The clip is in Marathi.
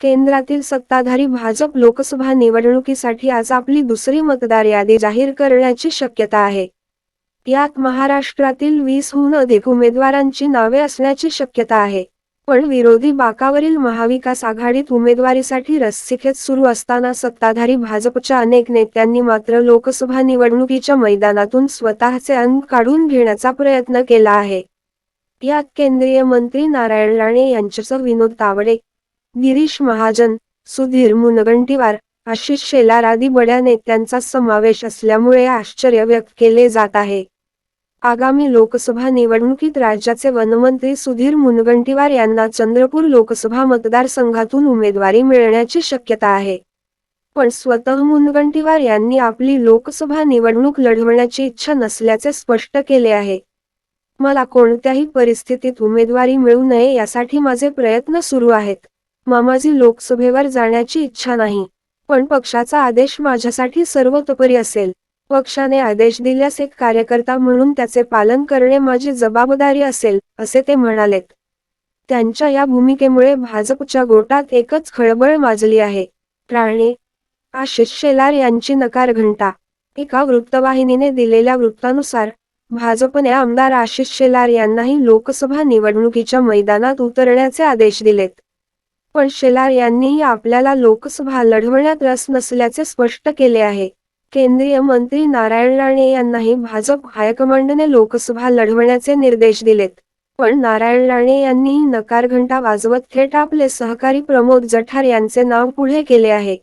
केंद्रातील सत्ताधारी भाजप लोकसभा निवडणुकीसाठी आज आपली दुसरी मतदार यादी जाहीर करण्याची शक्यता आहे. यात महाराष्ट्रातील वीसहून अधिक उमेदवारांची नावे असण्याची शक्यता आहे. पण विरोधी बाकावरील महाविकास आघाडीत उमेदवारीसाठी रस्सीखेच सुरू असताना सत्ताधारी भाजपच्या अनेक नेत्यांनी मात्र लोकसभा निवडणुकीच्या मैदानातून स्वतःचे अंग काढून घेण्याचा प्रयत्न केला आहे. यात केंद्रीय मंत्री नारायण राणे यांच्यासह विनोद तावडे गिरीश महाजन सुधीर मुनगंटीवार आशिष शेलार आदी बड्या नेत्यांचा समावेश असल्यामुळे आश्चर्य व्यक्त केले जात आहे. आगामी लोकसभा निवडणुकीत राज्याचे वनमंत्री सुधीर मुनगंटीवार यांना चंद्रपूर लोकसभा मतदारसंघातून उमेदवारी मिळण्याची शक्यता आहे. पण स्वतः मुनगंटीवार यांनी आपली लोकसभा निवडणूक लढवण्याची इच्छा नसल्याचे स्पष्ट केले आहे. मला कोणत्याही परिस्थितीत उमेदवारी मिळू नये यासाठी माझे प्रयत्न सुरू आहेत. मामाजी लोकसभेवर जाण्याची इच्छा नाही. पण पक्षाचा आदेश माझ्यासाठी सर्वतोपरी असेल. पक्षाने आदेश दिल्यास एक कार्यकर्ता म्हणून त्याचे पालन करणे माझी जबाबदारी असेल असे ते म्हणालेत. त्यांच्या या भूमिकेमुळे भाजपच्या गोटात एकच खळबळ माजली आहे. राणे आशिष शेलार यांची नकार घंटा. एका वृत्तवाहिनीने दिलेल्या वृत्तानुसार भाजपने आमदार आशिष शेलार यांनाही लोकसभा निवडणुकीच्या मैदानात उतरण्याचे आदेश दिलेत. पण शेलार यांनीही आपल्याला लोकसभा लढवण्यात रस नसल्याचे स्पष्ट केले आहे. केंद्रीय मंत्री नारायण राणे यांनाही भाजप हायकमांडने लोकसभा लढवण्याचे निर्देश दिलेत. पण नारायण राणे यांनीही नकार घंटा वाजवत थेट आपले सहकारी प्रमोद जठार यांचे नाव पुढे केले आहे.